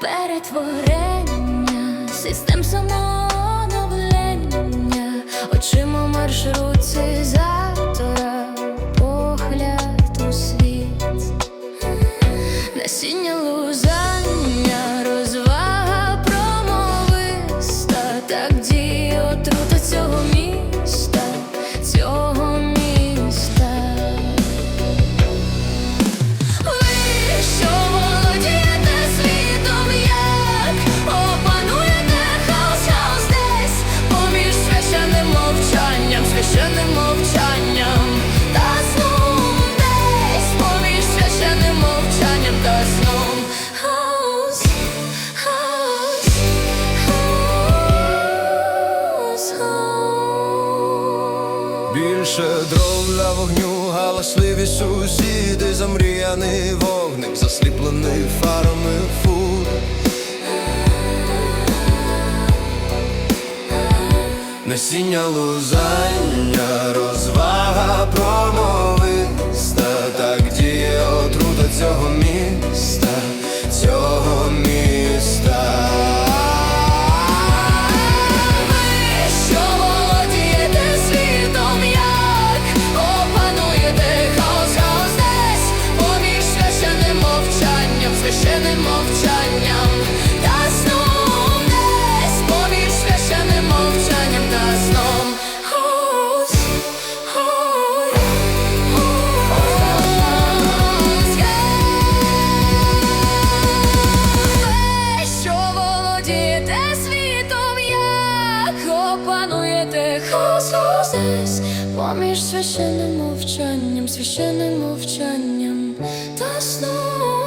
перетворення, систем самооновлення, очима маршрутці завтора, погляд у світ, насіння луза. Більше дров для вогню, галасливі сусіди, замріяний вогник, засліплений фарами фур. Насіння лузання, розвага промовиста, священним мовчанням та сном десь поміж священним мовчанням та сном. Що володієте світом, як опануєте хаос поміж священним мовчанням, священним мовчанням та сном.